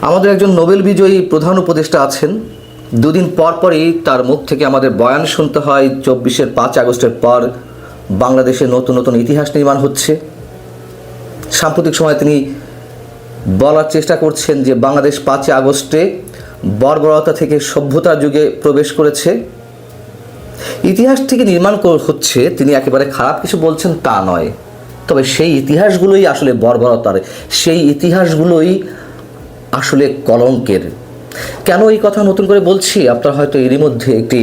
আমাদের একজন নোবেল বিজয়ী প্রধান উপদেষ্টা আছেন। দুদিন পর পরই তার মুখ থেকে আমাদের বয়ান শুনতে হয়, চব্বিশের পাঁচ আগস্টের পর বাংলাদেশে নতুন নতুন ইতিহাস নির্মাণ হচ্ছে। সাম্প্রতিক সময় তিনি বলার চেষ্টা করছেন যে বাংলাদেশ পাঁচই আগস্টে বর্বরতা থেকে সভ্যতার যুগে প্রবেশ করেছে। ইতিহাস থেকে নির্মাণ হচ্ছে, তিনি একেবারে খারাপ কিছু বলছেন তা নয়। তবে সেই ইতিহাসগুলোই আসলে বর্বরতার। সেই ইতিহাসগুলোই আসলে কলঙ্কের। কেন এই কথা নতুন করে বলছি? আপনারা হয়তো এরই মধ্যে একটি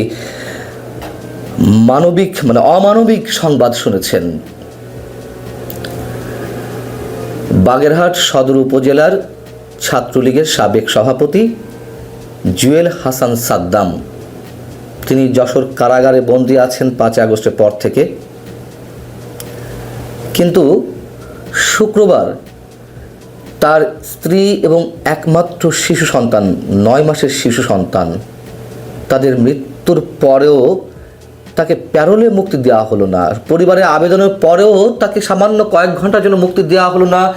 মানবিক মানে অমানবিক সংবাদ শুনেছেন। বাগেরহাট সদর উপজেলার ছাত্রলীগের সাবেক সভাপতি জুয়েল হাসান সাদ্দাম। তিনি যশোর কারাগারে বন্দী আছেন পাঁচই আগস্টের পর থেকে। কিন্তু শুক্রবার তার স্ত্রী এবং একমাত্র শিশু সন্তান, নয় মাসের শিশু সন্তান। তাদের মৃত্যুর পরেও তাকে প্যারোলে মুক্তি দেওয়া হলো না। পরিবারের আবেদনের পরেও তাকে সামান্য কয়েক ঘণ্টার জন্য মুক্তি দেওয়া হলো না।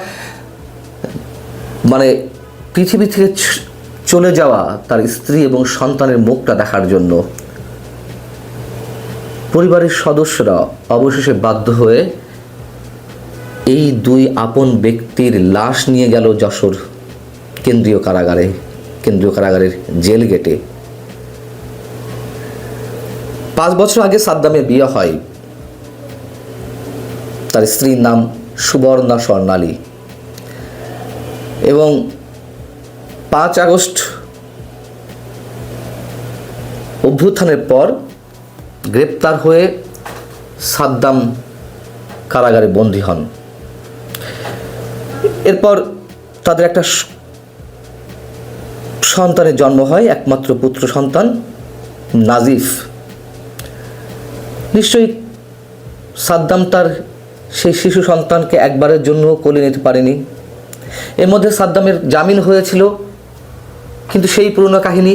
মানে পৃথিবী থেকে চলে যাওয়া তার স্ত্রী এবং সন্তানের মুখটা দেখার জন্য। পরিবারের সদস্যরা অবশেষে বাধ্য হয়ে এই দুই আপন ব্যক্তির লাশ নিয়ে গেল যশোর কেন্দ্রীয় কারাগারে, কেন্দ্রীয় কারাগারের জেল গেটে। পাঁচ বছর আগে সাদ্দামের বিয়ে হয়। তার স্ত্রীর নাম সুবর্ণা স্বর্ণালী। এবং পাঁচ আগস্ট অভ্যুত্থানের পর গ্রেপ্তার হয়ে সাদ্দাম কারাগারে বন্দী হন। এরপর তাদের একটা সন্তানের জন্ম হয়, একমাত্র পুত্র সন্তান, নাজিফ। নিশ্চয়ই সাদ্দাম তার সেই শিশু সন্তানকে একবারের জন্য কোলে নিতে পারেনি। এর মধ্যে সাদ্দামের জামিন হয়েছিল, কিন্তু সেই পুরনো কাহিনী,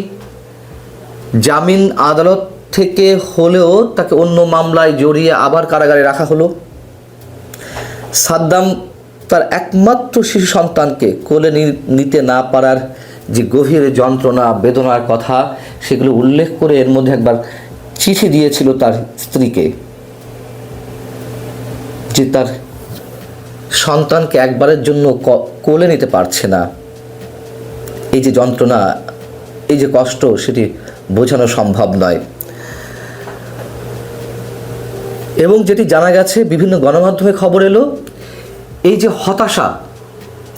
জামিন আদালত থেকে হলেও তাকে অন্য মামলায় জড়িয়ে আবার কারাগারে রাখা হলো। সাদ্দাম তার একমাত্র শিশু সন্তানকে কোলে নিতে না পারার যে গভীর যন্ত্রণা, বেদনার কথা, সেগুলো উল্লেখ করে এর মধ্যে একবার চিঠি দিয়েছিল তার স্ত্রীকে যে তার সন্তানকে একবারের জন্য কোলে নিতে পারছে না। এই যে যন্ত্রণা, এই যে কষ্ট, সেটি বোঝানো সম্ভব নয়। এবং যেটি জানা গেছে, বিভিন্ন গণমাধ্যমে খবর এলো এই যে হতাশা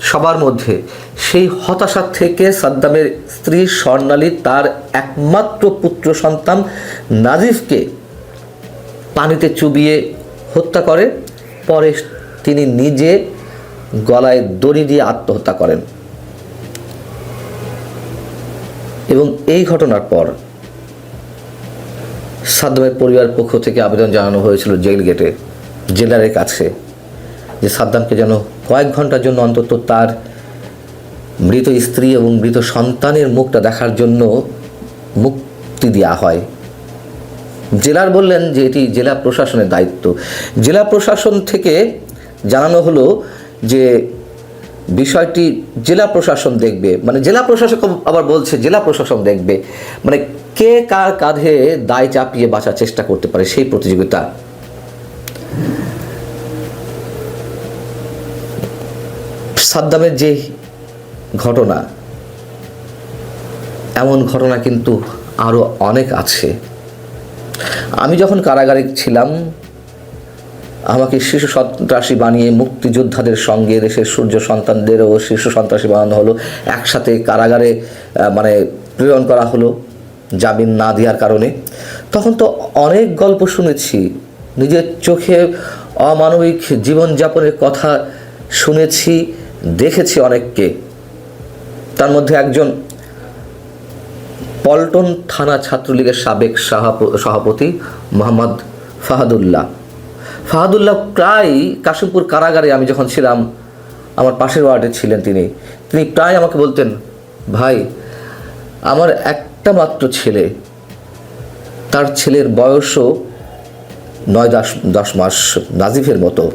সবার মধ্যে, সেই হতাশা থেকে সাদ্দামের স্ত্রী স্বর্ণালী তার একমাত্র পুত্র সন্তান নাজিফকে পানিতে চুবিয়ে হত্যা করে। পরে তিনি নিজে গলায় দড়ি দিয়ে আত্মহত্যা করেন। এবং এই ঘটনার পর সাদ্দামের পরিবার পক্ষ থেকে আবেদন জানানো হয়েছিল জেল গেটে জেলারের কাছে। যে সাদ্দামকে যেন কয়েক ঘণ্টার জন্য অন্তত তার মৃত স্ত্রী এবং মৃত সন্তানের মুখটা দেখার জন্য মুক্তি দেওয়া হয়। জেলার বললেন যে এটি জেলা প্রশাসনের দায়িত্ব। জেলা প্রশাসন থেকে জানানো হলো যে বিষয়টি জেলা প্রশাসন দেখবে। মানে জেলা প্রশাসক আবার বলছে জেলা প্রশাসন দেখবে। মানে কে কার কাঁধে দায় চাপিয়ে বাঁচার চেষ্টা করতে পারে সেই প্রতিযোগিতা। সাদ্দামের যে ঘটনা, এমন ঘটনা কিন্তু আরও অনেক আছে। আমি যখন কারাগারে ছিলাম, আমাকে শিশু সন্ত্রাসী বানিয়ে মুক্তিযোদ্ধাদের সঙ্গে দেশের সূর্য সন্তানদেরও শিশু সন্ত্রাসী বানানো হলো। একসাথে কারাগারে মানে প্রেরণ করা হলো জামিন না দেওয়ার কারণে। তখন তো অনেক গল্প শুনেছি, নিজের চোখে অমানবিক জীবনযাপনের কথা শুনেছি। দেখেছি অনেককে। তার মধ্যে একজন পল্টন থানা ছাত্রলীগের সাবেক সভাপতি মোহাম্মদ ফাহাদুল্লাহ। ফাহাদুল্লাহ প্রায় কাশিমপুর কারাগারে আমি যখন ছিলাম, আমার পাশের ওয়ার্ডে ছিলেন তিনি। তিনি প্রায় আমাকে বলতেন, ভাই, আমার একটা মাত্র ছেলে, তার ছেলের বয়সও নয় দশ দশ মাস নাজিফের মতো।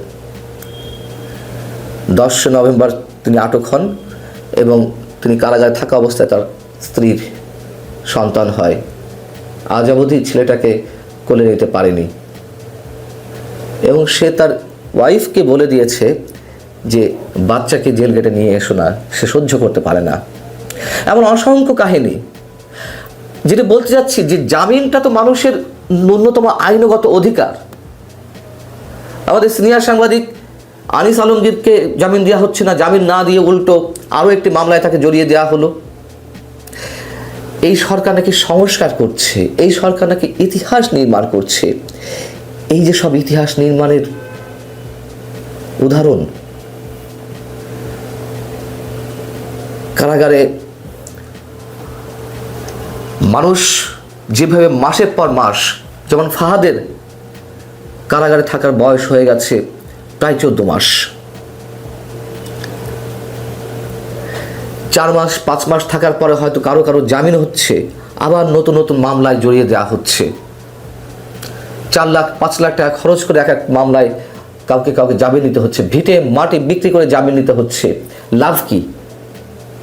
দশ নভেম্বর তিনি আটক হন এবং তিনি কারাগারে থাকা অবস্থায় তার স্ত্রীর সন্তান হয়। আজ অবধি ছেলেটাকে কোলে নিতে পারেনি। এবং সে তার ওয়াইফকে বলে দিয়েছে যে, বাচ্চাকে জেল গেটে নিয়ে এসো না, সে সহ্য করতে পারে না। এমন অসংখ্য কাহিনী। যেটা বলতে যাচ্ছি যে, জামিনটা তো মানুষের ন্যূনতম আইনগত অধিকার। আমাদের সিনিয়র সাংবাদিক আনিস আলমগীরকে জামিন দেওয়া হচ্ছে না, জামিন না দিয়ে উল্টো আরও একটি মামলায় তাকে জড়িয়ে দেওয়া হলো। এই সরকার নাকি সংস্কার করছে, এই সরকার নাকি ইতিহাস নির্মাণ করছে। এই যে সব ইতিহাস নির্মাণের উদাহরণ, কারাগারে মানুষ যেভাবে মাসের পর মাস, যেমন ফাহাদের কারাগারে থাকার বয়স হয়ে গেছে প্রায় চোদ্দ মাস। চার মাস, পাঁচ মাস থাকার পরে হয়তো কারও কারও জামিন হচ্ছে, আবার নতুন নতুন মামলায় জড়িয়ে দেওয়া হচ্ছে। চার লাখ, পাঁচ লাখ টাকা খরচ করে এক এক মামলায় কাউকে কাউকে জামিন নিতে হচ্ছে। ভিটে মাটি বিক্রি করে জামিন নিতে হচ্ছে। লাভ কি?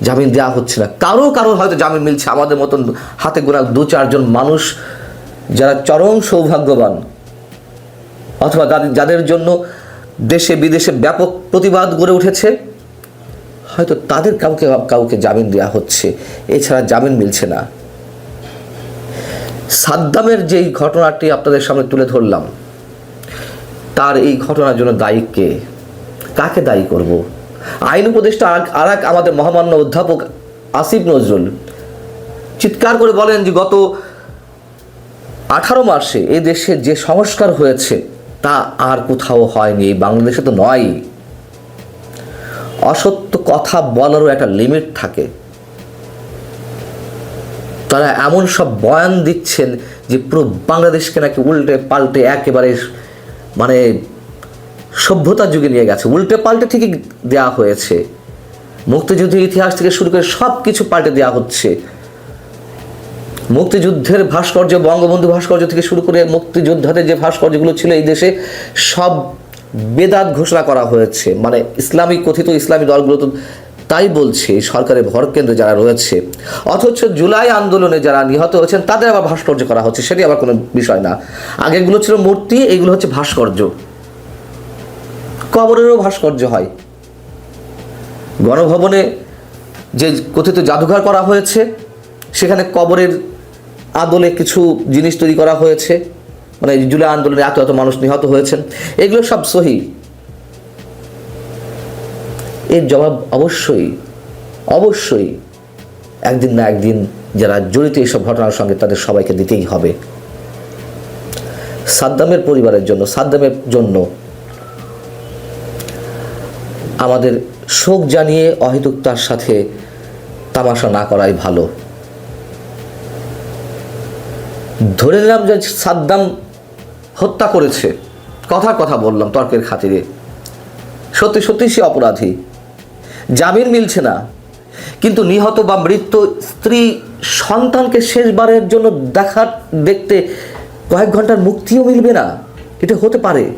জামিন দেওয়া হচ্ছে না। কারও কারও হয়তো জামিন মিলছে। আমাদের মতন হাতে গোনা দু চারজন মানুষ যারা চরম সৌভাগ্যবান, অথবা যাদের- যাদের জন্য দেশে বিদেশে ব্যাপক প্রতিবাদ গড়ে উঠেছে। হয়তো তাদের কাউকে কাউকে জামিন দেওয়া হচ্ছে, এছাড়া জামিন মিলছে না। সাদ্দামের যেই ঘটনাটি আপনাদের সামনে তুলে ধরলাম, তার এই ঘটনার জন্য দায়ী কে? কাকে দায়ী করব? আইন উপদেষ্টা আর এক আমাদের মহামান্য অধ্যাপক আসিফ নজরুল চিৎকার করে বলেন যে গত আঠারো মাসে এই দেশে যে সংস্কার হয়েছে তা আর কোথাও হয়নি, বাংলাদেশে তো নয়। অসত্য কথা বলারও একটা লিমিট থাকে। তারা এমন সব বয়ান দিচ্ছেন যে পুরো বাংলাদেশকে নাকি উল্টে পাল্টে একেবারে মানে সভ্যতার যুগে নিয়ে গেছে। উল্টে পাল্টে ঠিকই দেওয়া হয়েছে। মুক্তিযুদ্ধের ইতিহাস থেকে শুরু করে সব কিছু পাল্টে দেওয়া হচ্ছে। মুক্তিযুদ্ধের ভাস্কর্য, বঙ্গবন্ধু ভাস্কর্য থেকে শুরু করে মুক্তিযোদ্ধাদের যে ভাস্কর্যগুলো ছিল এই দেশে সব বেদাত ঘোষণা করা হয়েছে। মানে ইসলামী কথিত ইসলামী দলগুলো তো তাই বলছে সরকারের ভর কেন্দ্রে যারা রয়েছে। অথচ জুলাই আন্দোলনে যারা নিহত হয়েছেন, তাদের আবার ভাস্কর্য করা হচ্ছে, সেটি আবার কোনো বিষয় না। আগেগুলো ছিল মূর্তি, এইগুলো হচ্ছে ভাস্কর্য। কবরেরও ভাস্কর্য হয়। গণভবনে যে কথিত জাদুঘর করা হয়েছে, সেখানে কবরের আদলে কিছু জিনিস তৈরি করা হয়েছে। মানে জুলাই আন্দোলনে এত এত মানুষ নিহত হয়েছেন। এগুলো সব সহি। এর জবাব অবশ্যই অবশ্যই একদিন না একদিন যারা জড়িত এইসব ঘটনার সঙ্গে তাদের সবাইকে দিতেই হবে। সাদ্দামের পরিবারের জন্য, সাদ্দামের জন্য আমাদের শোক জানিয়ে অহেতুকতার সাথে তামাশা না করাই ভালো। ধরে নিলাম যে সাদ্দাম হত্যা করেছে। কথার কথা বললাম তর্কের খাতিরে। সত্যি সত্যি সে অপরাধী। জামিন মিলছে না। কিন্তু নিহত বা মৃত স্ত্রী সন্তানকে শেষবারের জন্য দেখা, দেখতে কয়েক ঘণ্টার মুক্তিও মিলবে না। এটা হতে পারে।